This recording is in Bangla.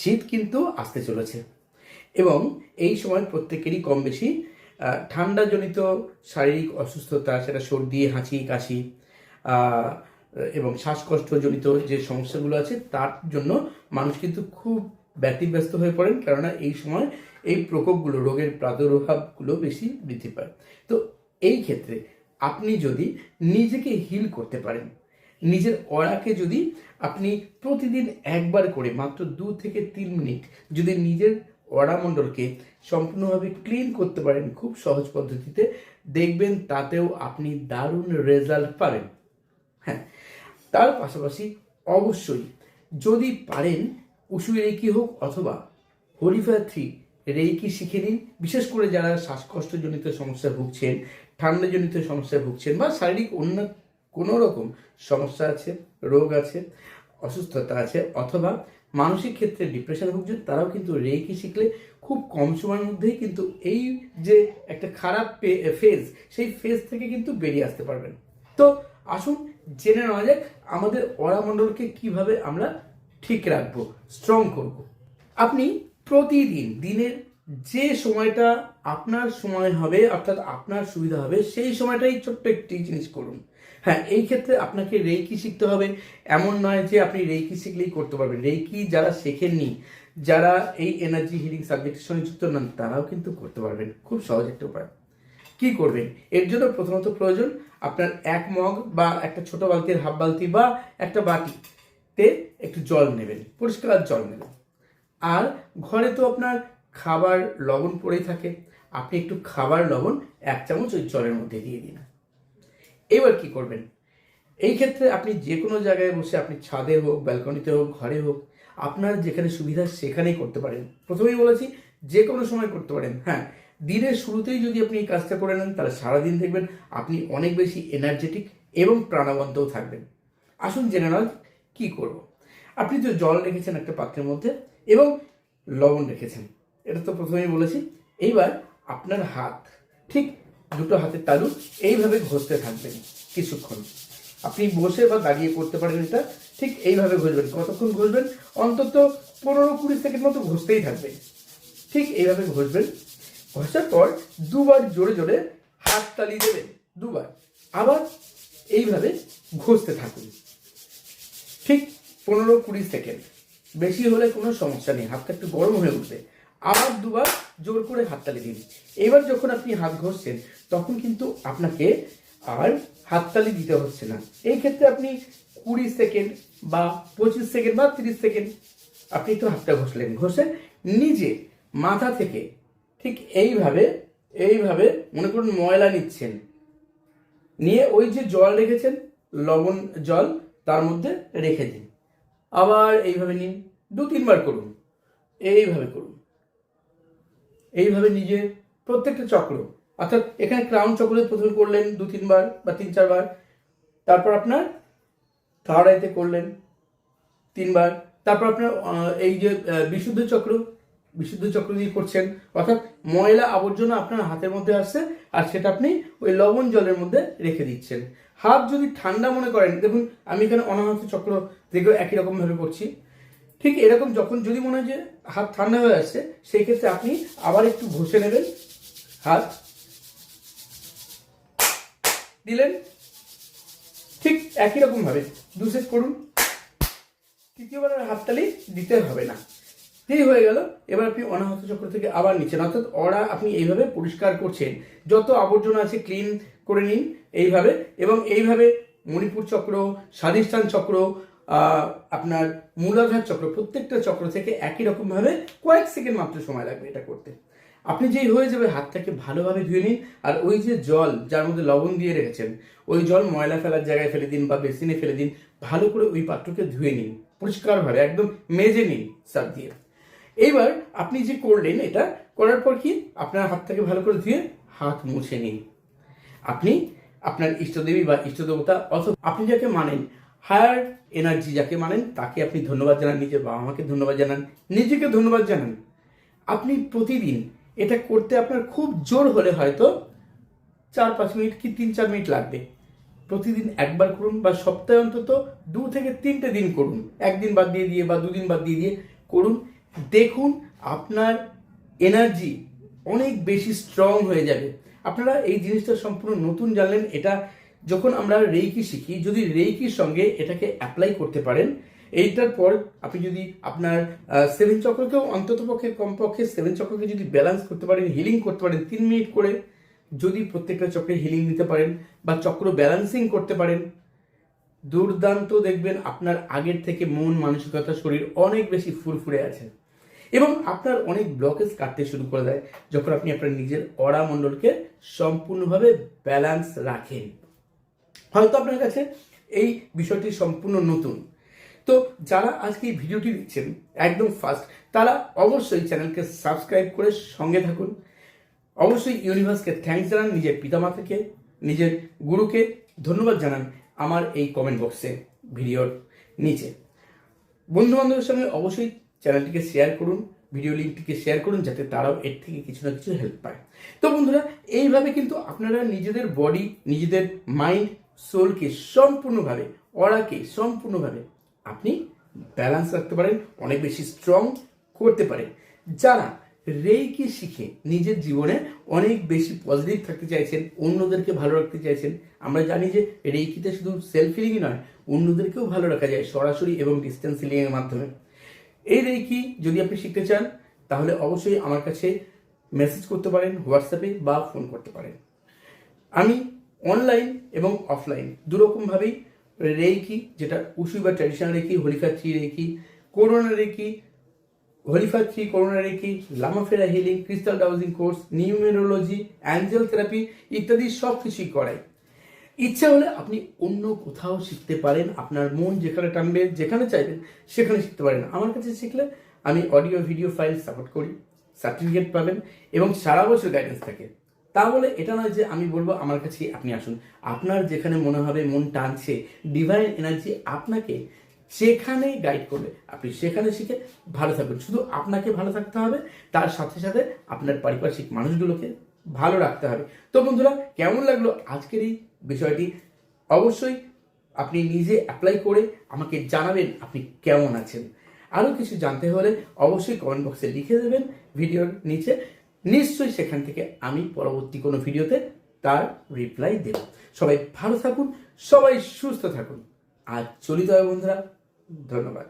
শীত কিন্তু আসতে চলেছে। এবং এই সময় প্রত্যেকেরই কম বেশি ঠান্ডাজনিত শারীরিক অসুস্থতা, সেটা সর্দি, হাঁচি, কাশি এবং শ্বাসকষ্টজনিত যে সমস্যাগুলো আছে, তার জন্য মানুষ কিন্তু খুব ব্যতিব্যস্ত হয়ে পড়েন, কেননা এই সময় এই প্রকোপগুলো, রোগের প্রাদুর্ভাবগুলো বেশি বৃদ্ধি পায়। তো এই ক্ষেত্রে আপনি যদি নিজেকে হিল করতে পারেন নিজের অড়াকে যদি আপনি প্রতিদিন একবার করে, মাত্র দু থেকে তিন মিনিট, যদি নিজের অড়ামণ্ডলকে সম্পূর্ণভাবে ক্লিন করতে পারেন খুব সহজ পদ্ধতিতে, দেখবেন তাতেও আপনি দারুণ রেজাল্ট পাবেন। হ্যাঁ তার পাশাপাশি অবশ্যই যদি পারেন উসু রেকি হোক অথবা হরিফা থ্রি রেইকি শিখে নিন, বিশেষ করে যারা শ্বাসকষ্টজনিত সমস্যা ভুগছেন, ঠান্ডাজনিত সমস্যায় ভুগছেন বা শারীরিক অন্য কোনো রকম সমস্যা আছে, রোগ আছে, অসুস্থতা আছে, অথবা মানসিক ক্ষেত্রে ডিপ্রেশন ভুগছেন তারাও কিন্তু রেইকি শিখলে খুব কম সময়ের মধ্যেই কিন্তু এই যে একটা খারাপ ফেজ সেই ফেজ থেকে কিন্তু বেরিয়ে আসতে পারবেন। তো আসুন জেনে নেওয়া যাক আমাদের অরামণ্ডলকে কীভাবে আমরা ঠিক রাখব স্ট্রং করব। আপনি প্রতিদিন, দিনের যে সময়টা আপনার সময় হবে, অর্থাৎ আপনার সুবিধা হবে, সেই সময়টাই ছোট্ট একটি জিনিস করুন। হ্যাঁ এই ক্ষেত্রে আপনাকে রেইকি শিখতে হবে। এমন নয় যে আপনি রেইকি শিখলেই করতে পারবেন। রেইকি যারা শেখেননি, যারা এই এনার্জি হিলিং সাবজেক্টের সঙ্গে যুক্ত নন, তারাও কিন্তু করতে পারবেন। খুব সহজ একটা উপায়। কি করবেন? এর জন্য প্রথমত প্রয়োজন আপনার এক মগ বা একটা ছোট বালতির হাফ বালতি বা একটা বাটিতে একটু জল নেবেন, পরিষ্কার জল নেবেন। আর ঘরে তো আপনার খাবার লবণ পড়েই থাকে। আপনি একটু খাবার লবণ এক চামচ ওই জলের মধ্যে দিয়ে দিন। এবার কি করবেন? এই ক্ষেত্রে আপনি যে কোনো জায়গায় বসে আপনি ছাদে হোক, ব্যালকনিতে হোক, ঘরে হোক, আপনার যেখানে সুবিধা সেখানেই করতে পারেন। প্রথমেই বলেছি যে কোনো সময় করতে পারেন। হ্যাঁ দিনের শুরুতেই যদি আপনি এই কাজটা করে নেন, তাহলে সারাদিন দেখবেন আপনি অনেক বেশি এনার্জেটিক এবং প্রাণবন্তও থাকবেন। আসুন জেনে যাক কী করব। আপনি তো জল রেখেছেন একটা পাত্রের মধ্যে এবং লবণ রেখেছেন, এটা তো প্রথমেই বলেছি। এইবার আপনার হাত, ঠিক দুটো হাতের তালু এইভাবে ঘষতে থাকবেন কিছুক্ষণ। আপনি বসে বা দাঁড়িয়ে করতে পারেন এটা, ঠিক এইভাবে ঘষবেন। কতক্ষণ ঘষবেন? অন্তত পনেরো কুড়ি সেকেন্ড মতো ঘষতেই থাকবেন। ঠিক এইভাবে ঘষবেন। ঘষার পর দুবার জোরে জোরে হাত তালি দেবেন, দুবার। আবার এইভাবে ঘষতে থাকুন। ঠিক পনেরো কুড়ি সেকেন্ড। বেশি হলে কোনো সমস্যা নেই, হাতটা একটু গরম হয়ে উঠবে। আবার দুবার জোর করে হাততালি দিন এবার যখন আপনি হাত ঘষছেন, তখন কিন্তু আপনাকে আর হাততালি দিতে হচ্ছে না। এই ক্ষেত্রে আপনি কুড়ি সেকেন্ড বা পঁচিশ সেকেন্ড বা তিরিশ সেকেন্ড আপনি তো হাতটা ঘষলেন। ঘষে নিজে মাথা থেকে ঠিক এইভাবে এইভাবে মনে করুন ময়লা নিচ্ছেন। নিয়ে ওই যে জল রেখেছেন, লবণ জল, তার মধ্যে রেখে দিন। আবার এইভাবে নিন দু তিনবার করুন। এইভাবে করুন। এইভাবে নিজের প্রত্যেকটা চক্র, অর্থাৎ এখানে ক্রাউন চক্রে প্রথমে করলেন দু, তিনবার বা তিন, চারবার, তারপর আপনার থার্ড আইতে করলেন তিনবার, তারপর আপনার এই যে বিশুদ্ধ চক্র বিশুদ্ধ চক্র দিয়ে করছেন, অর্থাৎ ময়লা আবর্জনা আপনার হাতের মধ্যে আসছে আর সেটা আপনি ওই লবণ জলের মধ্যে রেখে দিচ্ছেন। হাত যদি ঠান্ডা মনে করেন, দেখুন আমি এখানে অনাহত চক্র দেখেও একই রকমভাবে করছি। ঠিক এরকম যখন যদি মনে হয় যে হাত ঠান্ডা হয়ে আসছে, সেই ক্ষেত্রে আপনি আবার একটু ঘষে নেবেন। হাত দিলেন। ঠিক একই রকম ভাবে দু সেট করুন। তৃতীয়বার আর হাততালি দিতে হবে না। যেই হয়ে গেল। এবার আপনি অনাহত চক্র থেকে আবার নিচ্ছেন অর্থাৎ অরা আপনি এইভাবে পরিষ্কার করছেন। যত আবর্জনা আছে ক্লিন করে নিন এইভাবে। এবং এইভাবে মণিপুর চক্র, স্বাধিষ্ঠান চক্র আপনার মূলাধার চক্র, প্রত্যেকটা চক্র থেকে একই রকমভাবে কয়েক সেকেন্ড মাত্র সময় লাগবে এটা করতে। আপনি যেই হয়ে যাবে, হাতটাকে ভালোভাবে ধুয়ে নিন, আর ওই যে জল যার মধ্যে লবণ দিয়ে রেখেছেন, ওই জল ময়লা ফেলার জায়গায় ফেলে দিন বা বেসিনে ফেলে দিন, ভালো করে ওই পাত্রকে ধুয়ে নিন, পরিষ্কারভাবে একদম মেজে নিন সার দিয়ে। এইবার আপনি যে করলেন এটা, করার পর কি? আপনার হাতটাকে ভালো করে ধুয়ে হাত মুছে নিন। আপনি আপনার ইষ্টদেবী বা ইষ্টদেবতা অথবা আপনি যাকে মানেন হায়ার এনার্জি যাকে মানেন, তাকে আপনি ধন্যবাদ জানান, নিজের বাবা মাকে ধন্যবাদ জানান, নিজেকে ধন্যবাদ জানান। আপনি প্রতিদিন এটা করতে আপনার খুব জোর হলে হয়তো চার পাঁচ মিনিট কি তিন চার মিনিট লাগবে। প্রতিদিন একবার করুন বা সপ্তাহে অন্তত দু থেকে তিনটে দিন করুন। একদিন বাদ দিয়ে দিয়ে বা দুদিন বাদ দিয়ে দিয়ে করুন। দেখুন আপনার এনার্জি অনেক বেশি স্ট্রং হয়ে যাবে। আপনারা এই জিনিসটা সম্পূর্ণ নতুন জানলেন, এটা যখন আমরা রেইকি শিখি, যদি রেইকির সঙ্গে এটাকে অ্যাপ্লাই করতে পারেন, এইটার পর আপনি যদি আপনার সেভেন চক্রকেও অন্তত পক্ষে কমপক্ষে সেভেন চক্রকে যদি ব্যালেন্স করতে পারেন হিলিং করতে পারেন তিন মিনিট করে, যদি প্রত্যেকটা চক্রে হিলিং নিতে পারেন বা চক্র ব্যালেন্সিং করতে পারেন, দুর্দান্ত দেখবেন আপনার আগের থেকে মন, মানসিকতা, শরীর অনেক বেশি ফুরফুরে আছে। এবং আপনার অনেক ব্লকেজ কাটতে শুরু করে দেয়, যখন আপনি আপনার নিজের অড়া মণ্ডলকে সম্পূর্ণভাবে ব্যালেন্স রাখেন। হয়তো আপনার কাছে এই বিষয়টি সম্পূর্ণ নতুন। তো যারা আজকে এই ভিডিওটি দিচ্ছেন একদম ফার্স্ট তারা অবশ্যই চ্যানেলকে সাবস্ক্রাইব করে সঙ্গে থাকুন। অবশ্যই ইউনিভার্সকে থ্যাঙ্কস জানান, নিজের পিতামাতাকে, নিজের গুরুকে ধন্যবাদ জানান আমার এই কমেন্ট বক্সে ভিডিওর নিচে। বন্ধু বান্ধবের সঙ্গে অবশ্যই চ্যানেলটিকে শেয়ার করুন ভিডিও লিঙ্কটিকে শেয়ার করুন, যাতে তারাও এর থেকে কিছু না কিছু হেল্প পায়। তো বন্ধুরা, এইভাবে কিন্তু আপনারা নিজেদের বডি নিজেদের মাইন্ড সোলকে সম্পূর্ণভাবে অরাকে সম্পূর্ণভাবে আপনি ব্যালেন্স রাখতে পারেন, অনেক বেশি স্ট্রং করতে পারেন। যারা রেইকি শিখে নিজের জীবনে অনেক বেশি পজিটিভ থাকতে চাইছেন, অন্যদেরকে ভালো রাখতে চাইছেন, আমরা জানি যে রেইকিতে শুধু সেলফ হিলিংই নয়, অন্যদেরকেও ভালো রাখা যায় সরাসরি এবং ডিস্টেন্স হিলিংয়ের মাধ্যমে। এই রেইকি যদি আপনি শিখতে চান, তাহলে অবশ্যই আমার কাছে মেসেজ করতে পারেন হোয়াটসঅ্যাপে বা ফোন করতে পারেন। আমি অনলাইন এবং অফলাইন দুরকমভাবেই রেইকি যেটা উসুই বা traditional reiki Holika three reiki Karuna reiki holy fire three Karuna reiki Lama Fera healing crystal dowsing course numerology angel therapy ইত্যাদি সব কিছুই করাই। ইচ্ছা হলে আপনি অন্য কোথাও শিখতে পারেন, আপনার মন যেখানে টানবে, যেখানে চাইবেন, সেখানে শিখতে পারেন। আমার কাছে শিখলে আমি অডিও ভিডিও ফাইল সাপোর্ট করি সার্টিফিকেট পাবেন এবং সারা বছর গাইডেন্স থাকে। তা বলে এটা নয় যে আমি বলব আমার কাছে আপনি আসুন। আপনার যেখানে মনে হবে মন টানছে ডিভাইন এনার্জি আপনাকে যেখানে গাইড করবে। আপনি সেখানে শিখে ভালো থাকবেন শুধু আপনাকে ভালো থাকতে হবে, তার সাথে সাথে আপনার পারিপার্শ্বিক মানুষগুলোকে ভালো রাখতে হবে। তো বন্ধুরা, কেমন লাগল আজকের এই বিষয়টি? অবশ্যই আপনি নিজে অ্যাপ্লাই করে আমাকে জানাবেন আপনি কেমন আছেন। আরও কিছু জানতে হলে অবশ্যই কমেন্ট বক্সে লিখে দেবেন ভিডিওর নিচে। নিশ্চয়ই সেখান থেকে আমি পরবর্তী কোনো ভিডিওতে তার রিপ্লাই দেব। সবাই ভালো থাকুন, সবাই সুস্থ থাকুন। আর চলিত হয় বন্ধুরা, ধন্যবাদ।